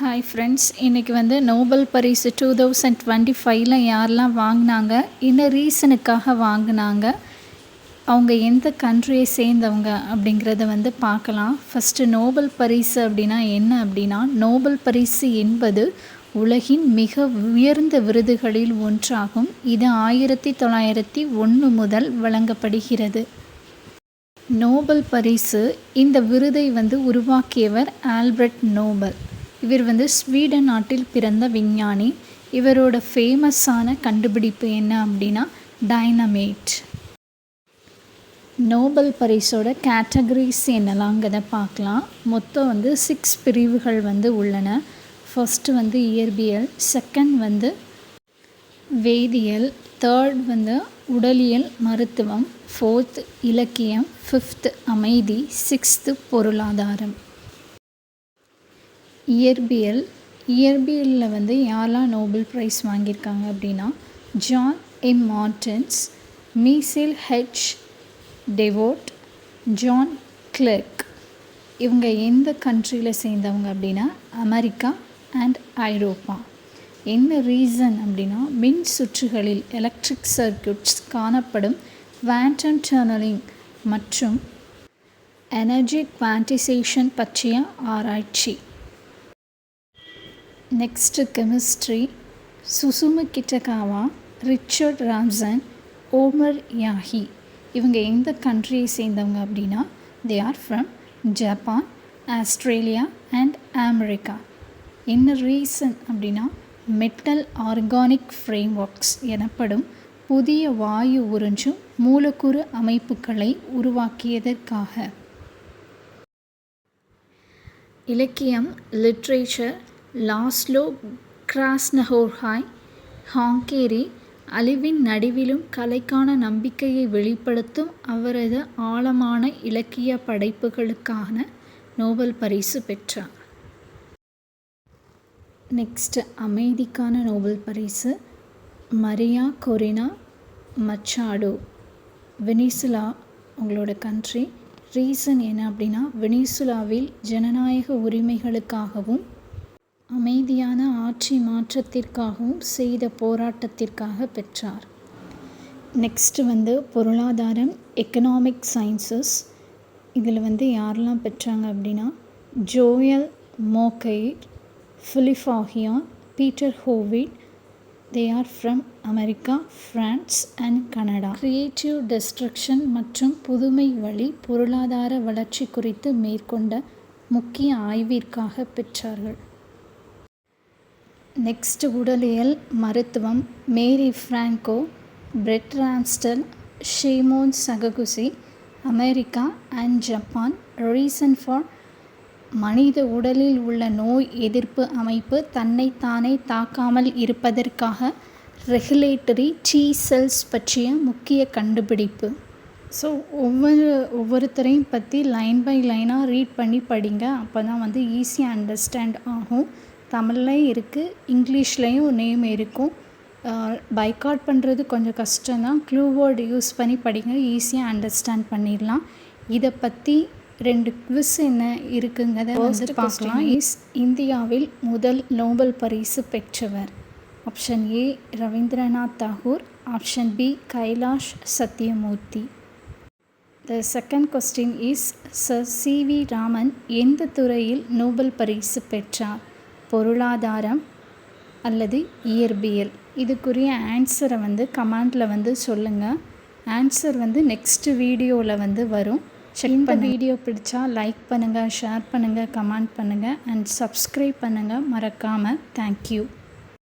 Hi friends இன்றைக்கி வந்து Nobel பரிசு டூ தௌசண்ட் டுவெண்ட்டி ஃபைவ்ல யாரெல்லாம் வாங்கினாங்க? என்ன ரீசனுக்காக வாங்கினாங்க? அவங்க எந்த கண்ட்ரியை சேர்ந்தவங்க அப்படிங்கிறத வந்து பார்க்கலாம். ஃபஸ்ட்டு நோபல் பரிசு அப்படின்னா என்ன அப்படின்னா நோபல் பரிசு என்பது உலகின் மிக உயர்ந்த விருதுகளில் ஒன்றாகும். இது ஆயிரத்தி தொள்ளாயிரத்தி ஒன்று முதல் வழங்கப்படுகிறது. நோபல் பரிசு இந்த விருதை வந்து உருவாக்கியவர் ஆல்பர்ட் நோபல். இவர் வந்து ஸ்வீடன் நாட்டில் பிறந்த விஞ்ஞானி. இவரோட ஃபேமஸான கண்டுபிடிப்பு என்ன அப்படின்னா டைனமேட் நோபல் பரிசோட கேட்டகரிஸ் என்னலாங்கிறத பார்க்கலாம். மொத்தம் வந்து சிக்ஸ் பிரிவுகள் வந்து உள்ளன. ஃபஸ்ட்டு வந்து இயற்பியல் செகண்ட் வந்து வேதியியல் தேர்ட் வந்து உடலியல் மருத்துவம் ஃபோர்த் இலக்கியம் ஃபிஃப்த் அமைதி சிக்ஸ்த்து பொருளாதாரம். இயற்பியல் இயற்பியலில் வந்து யாரெல்லாம் நோபல் ப்ரைஸ் வாங்கியிருக்காங்க அப்படின்னா John M Martinis Michel H டெவோட் John Clarke இவங்க எந்த கண்ட்ரியில் சேர்ந்தவங்க அப்படின்னா அமெரிக்கா அண்ட் ஐரோப்பா. என்ன ரீசன் அப்படின்னா மின் சுற்றுகளில் எலக்ட்ரிக் சர்க்கியூட்ஸ் காணப்படும் குவாண்டம் டர்னலிங் மற்றும் எனர்ஜி குவான்டிசேஷன் பற்றிய ஆராய்ச்சி. Next chemistry Susumu Kitagawa Richard Robson Omar Yaghi இவங்க எந்த கண்ட்ரியை சேர்ந்தவங்க அப்படின்னா they are from Japan Australia and America என்ன ரீசன் அப்படின்னா மெட்டல் ஆர்கானிக் ஃப்ரேம் ஒர்க்ஸ் எனப்படும் புதிய வாயு உறிஞ்சும் மூலக்கூறு அமைப்புகளை உருவாக்கியதற்காக. இலக்கியம் லிட்ரேச்சர் லாஸ்லோ கிராஸ்னஹோர்ஹாய் ஹாங்கேரி அழிவின் நடுவிலும் கலைக்கான நம்பிக்கையை வெளிப்படுத்தும் அவரது ஆழமான இலக்கிய படைப்புகளுக்கான நோபல் பரிசு பெற்றார். நெக்ஸ்ட்டு அமைதிக்கான நோபல் பரிசு மரியா கொரினா மச்சாடோ. வெனிசுலா உங்களோட கண்ட்ரி ரீசன் என்ன அப்படின்னா வெனிசுலாவில் ஜனநாயக உரிமைகளுக்காகவும் அமைதியான ஆட்சி மாற்றத்திற்காகவும் செய்த போராட்டத்திற்காக பெற்றார். நெக்ஸ்ட்டு வந்து பொருளாதாரம் எக்கனாமிக் சயின்சஸ் இதில் வந்து யாரெல்லாம் பெற்றாங்க அப்படின்னா Joel Mokyr Philippe Aghion Peter Howitt they are from America France and Canada creative destruction மற்றும் புதுமை வழி பொருளாதார வளர்ச்சி குறித்து மேற்கொண்ட முக்கிய ஆய்விற்காக பெற்றார்கள். நெக்ஸ்ட் உடலியல் மருத்துவம் Mary Brunkow Fred Ramsdell Shimon Sakaguchi America and Japan. Reason for மனித உடலில் உள்ள நோய் எதிர்ப்பு அமைப்பு தன்னைத்தானே தாக்காமல் இருப்பதற்காக ரெகுலேட்டரி டி செல்ஸ் பற்றிய முக்கிய கண்டுபிடிப்பு. ஸோ ஒவ்வொரு ஒவ்வொருத்தரையும் பற்றி லைன் பை லைனாக ரீட் பண்ணி படிங்க. அப்போ தான் வந்து ஈஸியாக அண்டர்ஸ்டாண்ட் ஆகும். தமிழ்லையும் இருக்குது இங்கிலீஷ்லேயும் நேம் இருக்கும். பைக்காட் பண்ணுறது கொஞ்சம் கஷ்டம்தான். க்ளூ வேர்டு யூஸ் பண்ணி படிங்க ஈஸியாக அண்டர்ஸ்டாண்ட் பண்ணிடலாம். இதை பற்றி ரெண்டு குவிஸ் என்ன இருக்குங்கிறத வந்து பார்க்கலாம். இஸ் இந்தியாவில் முதல் நோபல் பரிசு பெற்றவர்? Option A Rabindranath Tagore. Option B Kailash Satyarthi. The second question is sir C V Raman எந்த துறையில் நோபல் பரிசு பெற்றார்? பொருளாதாரம் அல்லது இயற்பியல். இதுக்குரிய ஆன்சரை வந்து கமெண்டில் வந்து சொல்லுங்கள் ஆன்சர் வந்து நெக்ஸ்ட் வீடியோவில் வந்து வரும். இந்த வீடியோ பிடிச்சா லைக் பண்ணுங்கள் ஷேர் பண்ணுங்கள் கமெண்ட் பண்ணுங்கள் அண்ட் சப்ஸ்கிரைப் பண்ணுங்கள் மறக்காமல் தேங்க்யூ